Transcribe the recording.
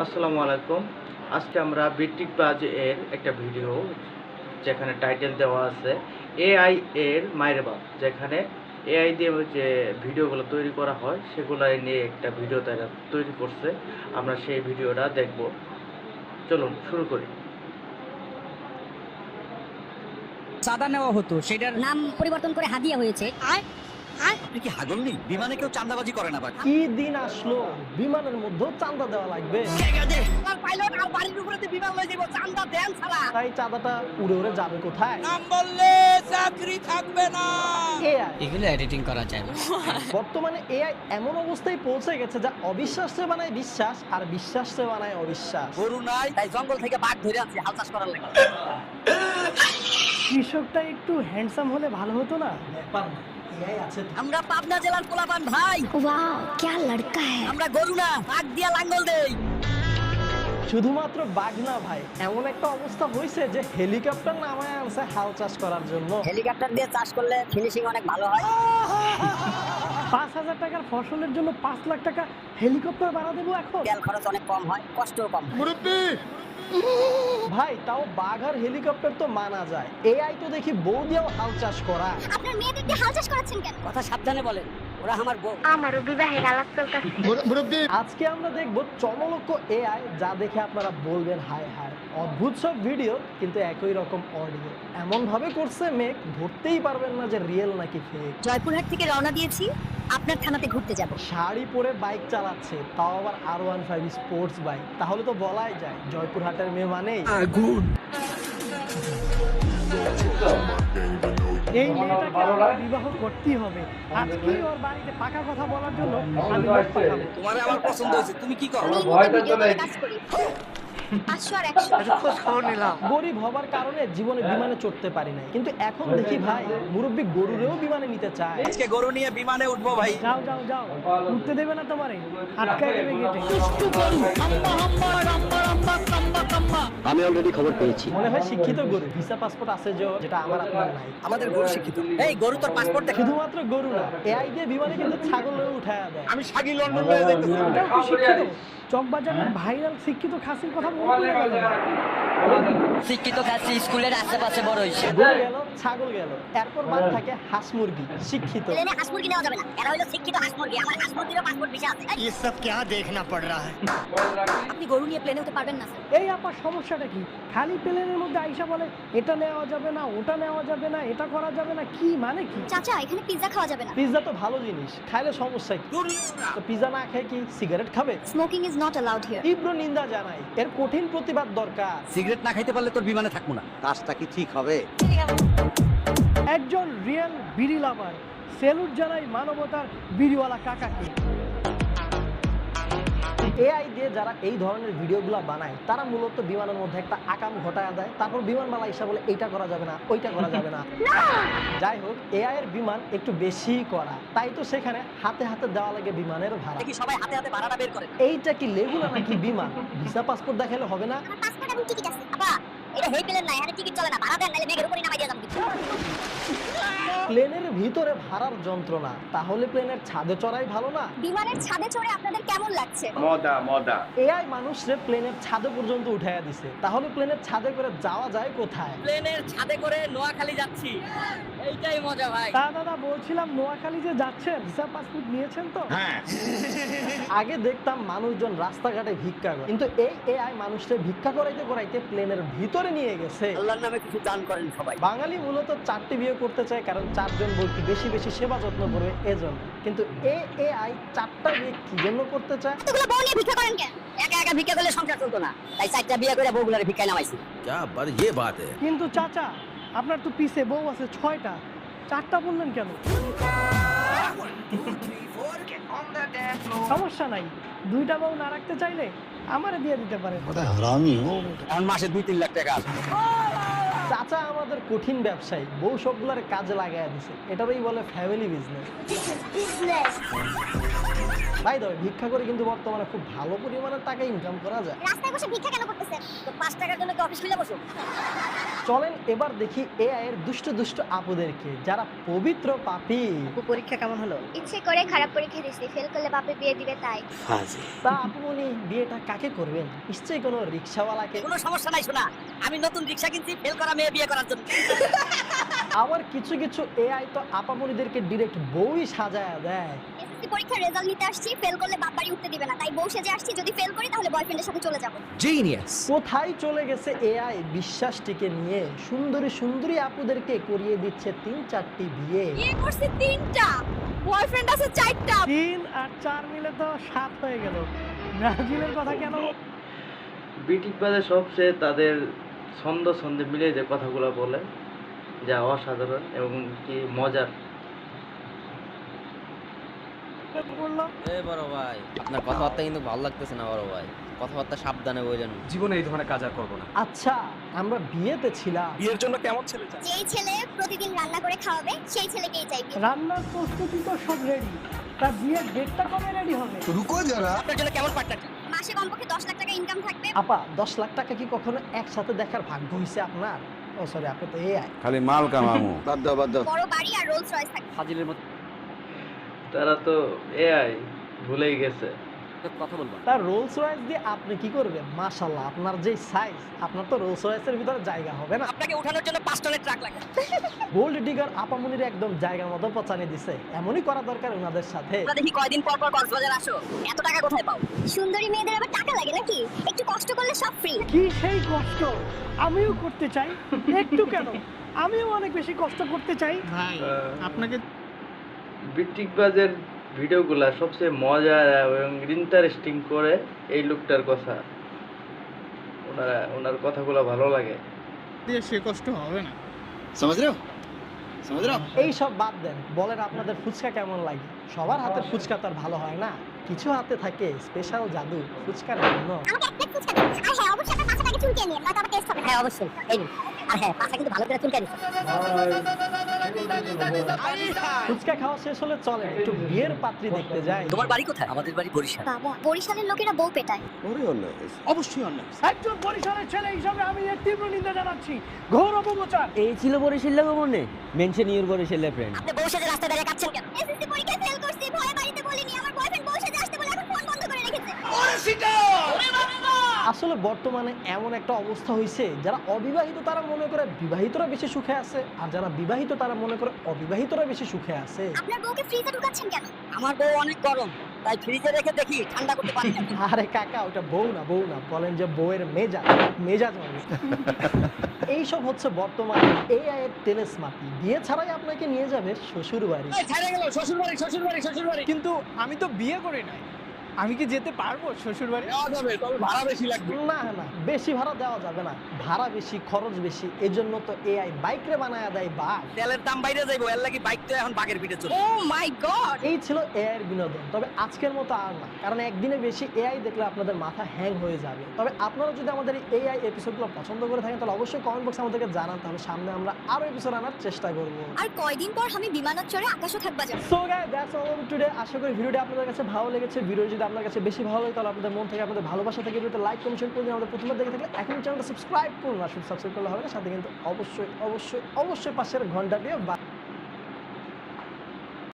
আসসালামু আলাইকুম। আজকে আমরা বিটিক বাজ এর একটা ভিডিও যেখানে টাইটেল দেওয়া আছে এআই এর মায়ের বাপ। যেখানে এআই দিয়ে যে ভিডিওগুলো তৈরি করা হয় সেগুলো নিয়ে একটা ভিডিও তারা তৈরি করছে। আমরা সেই ভিডিওটা দেখব। চলুন শুরু করি। চাঁদা নেওয়া হতো সেটার নাম পরিবর্তন করে হাদিয়া হয়েছে। কি হাগলনি বিমানে কেউ চান্দাবাজি করে না কি দিন আসলো? বিমানের মধ্যে চাঁদা দেওয়া লাগবে। পাইলট আর বাড়ির উপরে বিমান লয়ে যাব চাঁদা দেন ছাড়া। তাই চাঁদাটা উড়ে উড়ে যাবে কোথায়? নাম বললে চাকরি থাকবে না। এআই। এগুলো এডিটিং করা যায় বর্তমানে এআই এমন অবস্থায় পৌঁছে গেছে যা অবিশ্বাসে বানায় বিশ্বাস আর বিশ্বাসে বানায় অবিশ্বাস। গরু নাই তাই জঙ্গল থেকে বাঘ ধরে আনছি হাল চাষ করার লাগে। কৃষকটা একটু হ্যান্ডসাম হলে ভালো হতো না? ব্যাপার না। আছে। আমরা পাবনা জেলার পোলাপান ভাই वाह क्या लड़का है আমরা গরু না বাঘ দিয়া লাঙ্গল দেই শুধুমাত্র বাঘ না ভাই এমন একটা অবস্থা হয়েছে যে হেলিকপ্টার নামায় আনছে হাল চাষ করার জন্য হেলিকপ্টার দিয়ে চাষ করলে ফিনিশিং অনেক ভালো হয় পাঁচ হাজার টাকার ফসলের জন্য পাঁচ লাখ টাকা হেলিকপ্টার ভাড়া দেবো এখন তেল খরচ অনেক কম হয় কষ্টও কম হয়। ভাই তাও বাঘ আর হেলিকপ্টার তো মানা যায়। এআই তো দেখি বউ দিয়েও হাল চাষ করা। আপনার মেয়েদের দিয়ে হাল চাষ করাচ্ছেন কেন? কথা সাবধানে বলেন ওরা আমার বউ। আমারও বিবাহের আলাপ চলতেছে। আজকে আমরা দেখব চমলক্ষ এআই যা দেখে আপনারা বলবেন হায় হায় অদ্ভুত সব ভিডিও কিন্তু একই রকম অডিও এমন ভাবে করছে মেক ধরতেই পারবেন না যে রিয়েল নাকি ফেক জয়পুরহাট থেকে রওনা দিয়েছি। আপনার থানাতে ঘুরতে যাব। শাড়ি পরে বাইক চালাচ্ছে তাও আবার R one five sports bike তাহলে তো বলাই যায় জয়পুরহাটের মেয়ে মানেই। এই মেয়েটাকে আমার বিবাহ করতেই হবে। আজকেই ওর বাড়িতে পাকা কথা বলার জন্য? আমি তোমার আমার পছন্দ হয়েছে তুমি কি করো? আমি ভিডিওতে কাজ করি। পাঁচশো আর একশো গরিব হবার কারণে জীবনে বিমানে চড়তে পারি নাই। কিন্তু এখন দেখি ভাই মুরব্বী গরুরেও বিমানে নিতে চায়। আজকে গরু নিয়ে বিমানে উঠবো ভাই। যাও যাও যাও। উঠতে দেবে না তোমারে। আটকায় দেবে গেটে আমি অলরেডি খবর পেয়েছি। মনে হয় শিক্ষিত গরু। ভিসা পাসপোর্ট আছে যে যেটা আমার আপনার নাই। আমাদের গরু শিক্ষিত। এই গরু তোর পাসপোর্ট দেখে। শুধুমাত্র গরু না এআই দিয়ে বিমানে কিন্তু ছাগলেও উঠায় দেয়। আমি সাগি লন্ডন যাইতেছি। শিক্ষিত। চকবাজারের ভাইরাল শিক্ষিত খাসির কথা মনে পড়ে গেল শিক্ষিত খাচ্ছি স্কুলের আশেপাশে বড় হয়েছে গরু গেল ছাগল গেল এরপর বাদ থাকে হাঁস মুরগি শিক্ষিত প্লেনে হাঁস মুরগি নেওয়া যাবে না এরা হলো শিক্ষিত হাঁস মুরগি আমার হাঁস মুরগিরও পাসপোর্ট ভিসা আছে ये सब क्या देखना पड़ रहा है আপনি গরু নিয়ে প্লেনে উঠতে পারবেন না স্যার এই আপার সমস্যাটা কি খালি প্লেনের মধ্যে আইসা বলে এটা নেওয়া যাবে না ওটা নেওয়া যাবে না এটা করা যাবে না কি মানে কি চাচা এখানে পিৎজা খাওয়া যাবে না পিৎজা তো ভালো জিনিস খাইলে সমস্যা কি তো পিৎজা না খেয়ে কি সিগারেট খাবে smoking is not allowed here তীব্র নিন্দা জানাই। এর কঠিন প্রতিবাদ দরকার। সিগারেট না খাইতে পারলে তোর বিমানে থাকব না। কাজটা কি ঠিক হবে? একজন রিয়েল বিড়ি লাভার। সেলুট জানাই মানবতার বিড়িওয়ালা কাকাকে। এআই দিয়ে যারা এই ধরনের ভিডিওগুলো বানায় তারা মূলত বিমানের মধ্যে একটা আকাম ঘটায় দেয়। তারপর বিমানবালা এসে বলে এইটা করা যাবে না ওইটা করা যাবে না। যাই হোক এআই এর বিমান একটু বেশি করা তাই তো সেখানে হাতে হাতে দেওয়া লাগে বিমানের ভাড়া। দেখি সবাই হাতে হাতে ভাড়াটা বের করে। এইটা কি লেগুনা নাকি বিমান? ভিসা পাসপোর্ট দেখালে হবে না? আমার পাসপোর্ট এবং টিকিট আছে। এটা হেই প্লেন না এখানে টিকিট চলে না ভাড়া দেন নাহলে মেঘের উপরে নামাই দিয়ে যাব প্লেনের ভিতরে ভাড়ার যন্ত্রণা তাহলে প্লেনের ছাদে চড়াই ভালো না? বিমানের ছাদে চড়ে আপনাদের কেমন লাগছে? এআই মানুষরে প্লেনের ছাদে পর্যন্ত উঠাইয়া দিছে তাহলে প্লেনের ছাদে করে যাওয়া যায় কোথায়? প্লেনের ছাদে করে নোয়াখালী যাচ্ছি। এইটাই মজা ভাই। দাদা বলছিলাম নোয়াখালী যে যাচ্ছেন ভিসা পাসপোর্ট নিয়েছেন তো? হ্যাঁ। আগে দেখতাম মানুষজন রাস্তাঘাটে ভিক্ষা করে। কিন্তু এই এআই মানুষকে ভিক্ষা করাইতে করাইতে প্লেনের ভিতরে নিয়ে গেছে। আল্লাহর নামে কিছু দান করেন সবাই। বাঙালি মূলত চারটি বিয়ে করতে চায় কারণ চারজন বলতে বেশি বেশি সেবা যত্ন করবে এজন। কিন্তু এ এআই চারটা বিয়ে কি জন্য করতে চায়? বউ নিয়ে ভিক্ষা করেন কেন একা একা ভিক্ষা করলে সংসার চলতো না। তাই চারটা বিয়ে করে বউগুলোর ভিক্ষায় নামাইছি। কিন্তু চাচা আপনার তো পিসে বউ আছে ছয়টা। চারটা বললেন কেন? সমস্যা নাই। দুইটা বউ না রাখতে চাইলে আমারে দিয়ে দিতে পারে মাসে দুই তিন লাখ টাকা আসবে চাচা আমাদের কঠিন ব্যবসায়ী বউ সবগুলার কাজে লাগাইয়া দিছে। এটারই বলে ফ্যামিলি বিজনেস তাই তবে ভিক্ষা করে কিন্তু বর্তমানে খুব ভালো পরিমাণে টাকা ইনকাম করা যায়। রাস্তায় বসে ভিক্ষা কেন করতেছেন? তো পাঁচ টাকার জন্য কি অফিস খুলে বসো? চলেন এবার দেখি এআই এর দুষ্ট দুষ্ট আপুদেরকে যারা পবিত্র পাপি। পরীক্ষা কেমন হলো? ইচ্ছে করে খারাপ পরীক্ষা দিছি ফেল করলে বাপে বিয়ে দিবে তাই। তা আপনি বিয়েটা কাকে করবেন? নিশ্চয়ই কোনো রিক্সাওয়ালাকে কোনো সমস্যা নাই শোনা। আমি নতুন রিক্সা কিনছি ফেল করা মেয়ে বিয়ে করার জন্য। আবার কিছু কিছু এআই তো আপামনিদেরকে ডিরেক্ট বউই সাজায় দেয়। এসএসসি পরীক্ষার রেজাল্ট নিতে আসছি ফেল করলে বাপ বাড়ি উঠতে দিবে না। তাই বউ সেজে আসছি যদি ফেল করি তাহলে বয়ফ্রেন্ডের সাথে চলে যাব। জিনিয়াস কোথায় চলে গেছে এআই বিশ্বাসটিকে নিয়ে? সুন্দরী সুন্দরী আপুদেরকে করিয়ে দিচ্ছে তিন চারটি বিয়ে। বিয়ে করছি তিনটা। বয়ফ্রেন্ড আছে চারটা। তিন আর চার মিলে তো সাত হয়ে গেল। ব্রাজিলের কথা কেন বিটিক বাজে সবচেয়ে তাদের ছন্দ ছন্দে মিলে যে কথাগুলো বলে যা অসাধারণ এবং কি মজার। বড় ভাই আপনার কথাবার্তা কিন্তু ভালো লাগতেছে না বড় ভাই। কথাবার্তা সাবধানে জীবনে এই ধরনের কাজ আর করব না। আচ্ছা আমরা বিয়েতে ছিলাম। বিয়ের জন্য কেমন ছেলে চাই যেই ছেলে প্রতিদিন রান্না করে খাওয়াবে সেই ছেলেকেই চাইবে রান্নার প্রস্তুতি তো সব রেডি তার বিয়ের ডেটটা কবে রেডি হবে? রুকো যারা আপনার জন্য কেমন পার্টনার মাসে কমপক্ষে দশ লাখ টাকা ইনকাম থাকবে। আপা দশ লাখ টাকা কি কখনো একসাথে দেখার ভাগ্য হইছে আপনার? ও সরি আপনি তো এআই খালি মাল কামামু। বাদ দাও বাদ দাও। বড় বাড়ি আর রোলস রয়েস থাকে ফাজিলের মতো তারা তো এআই ভুলেই গেছে। কথা বলব তার রোলস রয়েস দিয়ে আপনি কি করবেন? মাশাল্লাহ আপনার যে সাইজ আপনার তো রোলস রয়েসের ভিতরে জায়গা হবে না? আপনাকে উঠানোর জন্য পাঁচ টনের ট্রাক লাগে। গোল্ড ডিগার আপামনির একদম জায়গার মতো পচানি দিছে। এমনই করা দরকার ওনাদের সাথে। দেখি কয়দিন পর পর কক্সবাজার আসো। এত টাকা কোথায় পাও? সুন্দরী মেয়েদের আবার টাকা লাগে নাকি? একটু কষ্ট করলে সব ফ্রি কি সেই কষ্ট? আমিও করতে চাই। একটু কেন? আমিও অনেক বেশি কষ্ট করতে চাই। আপনাকে বিটিক বাজের ভিডিওগুলা সবচেয়ে মজার এবং ইন্টারেস্টিং করে এই লোকটার কথা। ওনারা ওনার কথাগুলো ভালো লাগে। সমাজ রে সমাজ রে এই সব বাদ দেন। বলেন আপনাদের ফুচকা কেমন লাগে? সবার হাতের ফুচকা তো আর ভালো হয় না। কিছু হাতে থাকে স্পেশাল জাদু ফুচকার জন্য হ্যাঁ অবশ্যই আপনার পাশাটাকে চুলকে নিয়ে নয়তো আবার টেস্ট হবে হ্যাঁ এই আর হ্যাঁ পাশা কিন্তু ভালো করে চুলকে দিন ফুচকা খাওয়া শেষ হলে চলে একটু বিয়ের পাত্রী দেখতে যাই। তোমার বাড়ি কোথায়? আমাদের বাড়ি বরিশাল। বাবা বরিশালের লোকেরা বউ পেটায়। ওরে অন্যায় অবশ্যই অন্যায় একজন বরিশালের ছেলে হিসাবে আমি এর তীব্র নিন্দা জানাচ্ছি। ঘোর অপপ্রচার। এই ছিল বরিশাল মনে। মেনশন ইউর বরিশাল ফ্রেন্ড আপনি বউ সেজে রাস্তায় দাঁড়িয়ে কাঁদছেন কেন? এসএসসি পরীক্ষায় ফেল করছি ভয়ে বাড়িতে বলিনি আমার বয়ফ্রেন্ড বউ সেজে আসতে বলে এখন ফোন বন্ধ করে রেখেছে। আসলে বর্তমানে এমন একটা অবস্থা হয়েছে যারা অবিবাহিত তারা মনে করে বিবাহিতরা বেশি সুখে আছে আর যারা বিবাহিত তারা মনে করে অবিবাহিতরা বেশি সুখে আছে। আপনার বউকে ফ্রিজে ঢুকাচ্ছেন কেন? আমার বউ অনেক গরম তাই ফ্রিজে রেখে দেখি ঠান্ডা করতে পারি আরে কাকা ওটা বউ না বউ না বলেন যে বউয়ের মেজাজ মেজাজ মানে। এইসব হচ্ছে বর্তমানে এআই এর টেলেসমাপি বিয়ে ছাড়াই আপনাকে নিয়ে যাবে শ্বশুর বাড়ি শ্বশুর বাড়ি শ্বশুর বাড়ি শ্বশুর বাড়ি কিন্তু আমি তো বিয়ে করি নাই। আমি কি যেতে পারব শ্বশুর বাড়ি না না বেশি ভাড়া দেওয়া যাবে না। ভাড়া বেশি খরচ বেশি এজন্য তো এআই বাইক রে বানায় দেয় বাঘ। তেলের দাম বাইরে যাইবো এর লাগি বাইক তো এখন বাগের পিঠে চলে ও মাই গড এই ছিল এআই এর বিনোদন তবে আজকের মতো আর না কারণ একদিনে বেশি এআই দেখলে আপনাদের মাথা হ্যাং হয়ে যাবে। তবে আপনারা যদি আমাদের এই এআই এপিসোডগুলো পছন্দ করে থাকেন তাহলে অবশ্যই কমেন্ট বক্সে আমাদেরকে জানান তাহলে সামনে আমরা আরও এপিসোড আনার চেষ্টা করব। আর কয়দিন পর আমি বিমানত চড়ে আকাশও থাকবা যাব। So guys that's all today আশা করি ভিডিওটি আপনাদের কাছে ভালো লেগেছে। ভিডিও যদি আপনার কাছে বেশি ভালো লাগে, তাহলে আপনাদের মন থেকে, আপনাদের ভালোবাসা থেকে ভিডিওতে লাইক কমেন্ট করুন। আমাদের প্রথমবার দেখে থাকলে এখন চ্যানেলটা সাবস্ক্রাইব করুন আসুন সাবস্ক্রাইব করলে হবে না, সাথে কিন্তু অবশ্যই অবশ্যই অবশ্যই পাশের ঘণ্টা দিয়ে